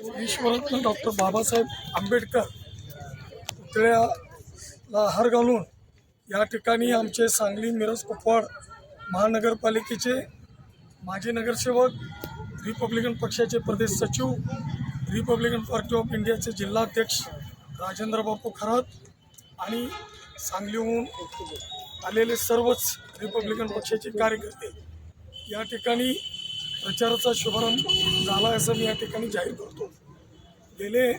विश्वरत्न doctor Babasaheb Ambedkar पुतळ्याला हार घालून या ठिकाणी आमचे सांगली मिरज कुपवाड महानगरपालिकेचे माजी नगरसेवक रिपब्लिकन पक्षाचे प्रदेश सचिव रिपब्लिकन पार्टी ऑफ इंडियाचे जिल्हाध्यक्ष राजेंद्र बापू खरात आणि सांगलीहून आलेले सर्वच रिपब्लिकन पक्षाचे कार्यकर्ते. या ठिकाणी प्रचाराचा शुभारंभ झाला असं मी या ठिकाणी जाहीर करतो. गेले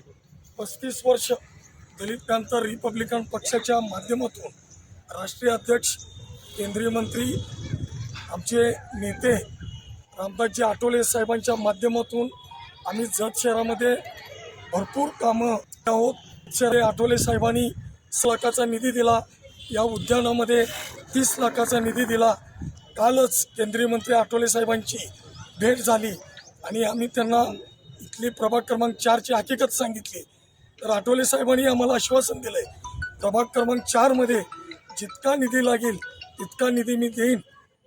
पस्तीस वर्ष दलित रिपब्लिकन पक्षाच्या माध्यमातून राष्ट्रीय अध्यक्ष केंद्रीय मंत्री आमचे नेते रामदासजी आठवले साहेबांच्या माध्यमातून आम्ही जत शहरामध्ये भरपूर कामं आहोत. शहरे आठवले साहेबांनी वीस लाखाचा निधी दिला. या उद्यानामध्ये तीस लाखाचा निधी दिला. कालच केंद्रीय मंत्री आठवले साहेबांची भेट झाली आणि आम्ही त्यांना इथली प्रभाग क्रमांक चारची हकीकत सांगितली. तर आठवले साहेबांनी आम्हाला आश्वासन दिलं आहे प्रभाग क्रमांक चारमध्ये जितका निधी लागेल तितका निधी मी देईन.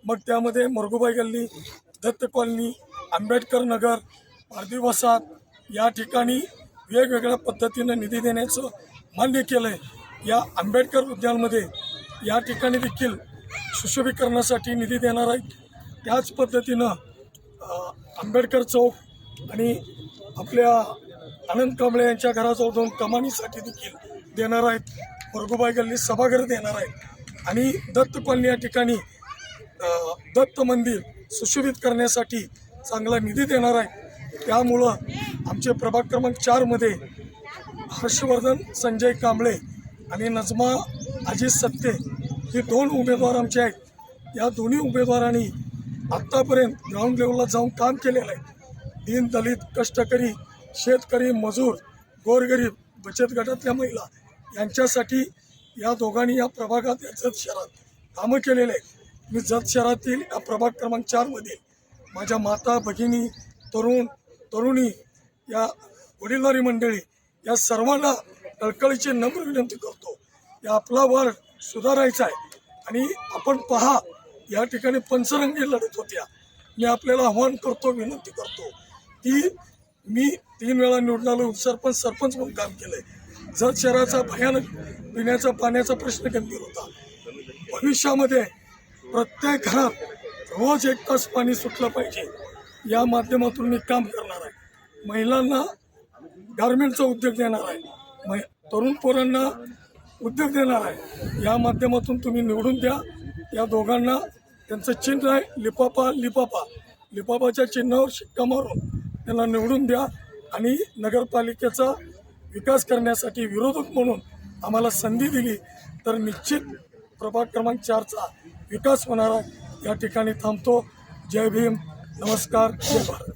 मग त्यामध्ये मरगुबाई गल्ली दत्त कॉलनी आंबेडकर नगर पारदिवसात या ठिकाणी वेगवेगळ्या पद्धतीनं निधी देण्याचं मान्य केलं आहे या आंबेडकर उद्यानमध्ये या ठिकाणी देखील सुशोभीकरणासाठी निधी देणार आहे त्याच पद्धतीनं आंबेडकर चौक आणि आपल्या आनंद कांबळे यांच्या घराजवळ दोन कमानीसाठी देखील देणार आहेत. मरगुबाई गल्ली सभागृह देणार आहेत. आणि दत्त कॉलनी या ठिकाणी दत्त मंदिर सुशोभित करण्यासाठी चांगला निधी देणार आहे त्यामुळं आमचे प्रभाग क्रमांक चारमध्ये हर्षवर्धन संजय कांबळे आणि नजमा अजित सत्ते हे दोन उमेदवार आमचे आहेत. या दोन्ही उमेदवारांनी आत्तापर्यंत ग्राउंड लेवलला जाऊन काम केलेलं आहे. दीन दलित कष्टकरी शेतकरी मजूर गोरगरीब बचत गटातल्या महिला यांच्यासाठी या दोघांनी या प्रभागात या जत शहरात कामं केलेले आहेत. मी जत शहरातील या प्रभाग क्रमांक चारमधील माझ्या माता भगिनी तरुण तरुणी या वडीलधारी मंडळी या सर्वांना कळकळीची नम्र विनंती करतो. या आपला वार्ड सुधारायचा आहे आणि आपण पहा या ठिकाणी पंचरंगी लढत होत्या. मी आपल्याला आव्हान करतो विनंती करतो की मी तीन वेळा निवडून आलो सरपंच सरपंच म्हणून काम केलंय. जत शहराचा भयानक पिण्याचा पाण्याचा प्रश्न गंभीर होता भविष्यामध्ये प्रत्येक घरात रोज एक तास पाणी सुटलं पाहिजे या माध्यमातून मी काम करणार आहे. महिलांना गारमेंटचा उद्योग देणार आहे. मै तरुण पोरांना उद्योग देणार आहे. या माध्यमातून तुम्ही निवडून द्या. या दोघांना त्यांचं चिन्ह आहे लिपापा लिपापा. लिपापाच्या चिन्हावर शिक्का मारून त्यांना निवडून द्या आणि नगरपालिकेचा विकास करण्यासाठी विरोधक म्हणून आम्हाला संधी दिली तर निश्चित प्रभाग क्रमांक चारचा विकास होणार आहे. या ठिकाणी थांबतो. जय भीम. नमस्कार. जय भारत.